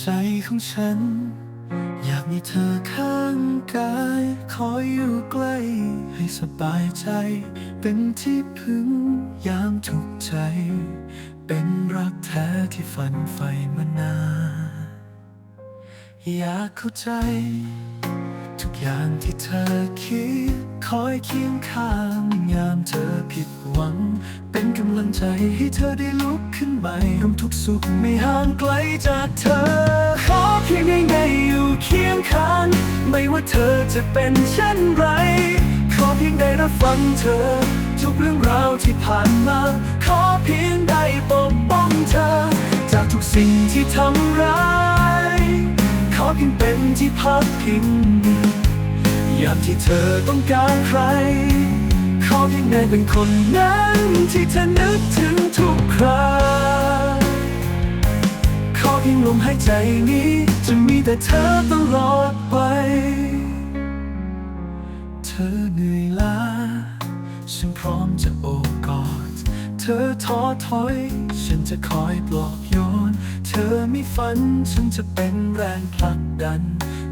ใจของฉัน อยากมีเธอข้างกายคออยู่ใกล้ ให้สบายใจ เป็นที่พึ่งยามทุกใจ เป็นรักแท้ที่ฝันใฝ่มานานอยากเข้าใจ ทุกอย่างที่เธอคิด คอยเคียงข้างยามเธอผิดหวัง กำลังใจให้เธอได้ลุกขึ้นใหม่ร่วมทุกสุขไม่ห่างไกลจากเธอ ขอเพียงได้ไงอยู่เคียงข้าง ไม่ว่าเธอจะเป็นเช่นไร ขอเพียงได้รับฟังเธอ ทุกเรื่องราวที่ผ่านมา ขอเพียงได้ปกป้องเธอ จากทุกสิ่งที่ทำร้าย ขอเพียงเป็นที่พักพิงยามที่เธอต้องการใคร ยงได้เป็นคนนั้นที่เธอนึกถึงทุกคราขอเพียงลมหายใจนี้ จะมีแต่เธอตลอดไป เธอเหนื่อยล้าฉันพร้อมจะโอบกอด เธอท้อถอย ฉันจะคอยปลอบโยน เธอมีฝัน ฉันจะเป็นแรงผลักดัน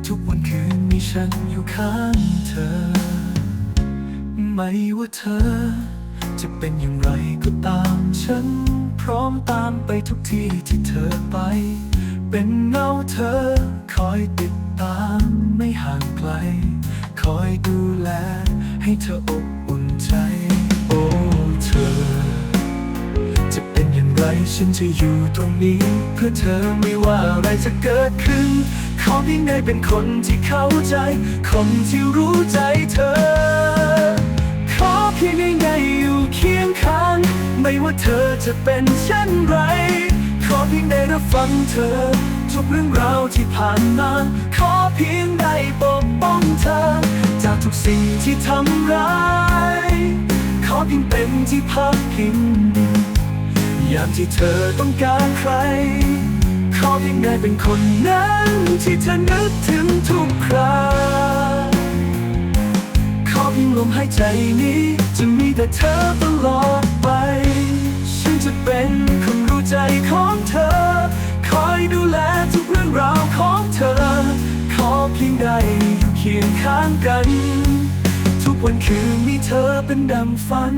ทุกวันคืนมีฉันอยู่ข้างเธอ ไม่ว่าเธอ จะเป็นอย่างไรก็ตามฉัน พร้อมตามไปทุกที่ที่เธอไป เป็นเงาเธอ คอยติดตามไม่ห่างไกล คอยดูแล ให้เธออบอุ่นใจ โอ้เธอ จะเป็นอย่างไรฉันจะอยู่ตรงนี้ เพื่อเธอไม่ว่าอะไรจะเกิดขึ้น ขอเพียงได้เป็นคนที่เข้าใจ คนที่รู้ใจเธอ พียงได้ไงอยู่เคียงข้าง ไม่ว่าเธอจะเป็นเช่นไร ขอเพียงได้รับฟังเธอ ทุกเรื่องราวที่ผ่านมา ขอเพียงได้ปกป้องเธอ จากทุกสิ่งที่ทำร้าย ขอเพียงเป็นที่พักพิงยามที่เธอต้องการใคร ขอเพียงได้เป็นคนนั้นที่เธอนึกถึงทุกคราขอเพียงลมหายใจนี้ แต่เธอตลอดไป ฉันจะเป็นคนรู้ใจของเธอ คอยดูแลทุกเรื่องราวของเธอ ขอเพียงใดอยู่เคียงข้างกัน ทุกวันคืนมีเธอเป็นดังฝัน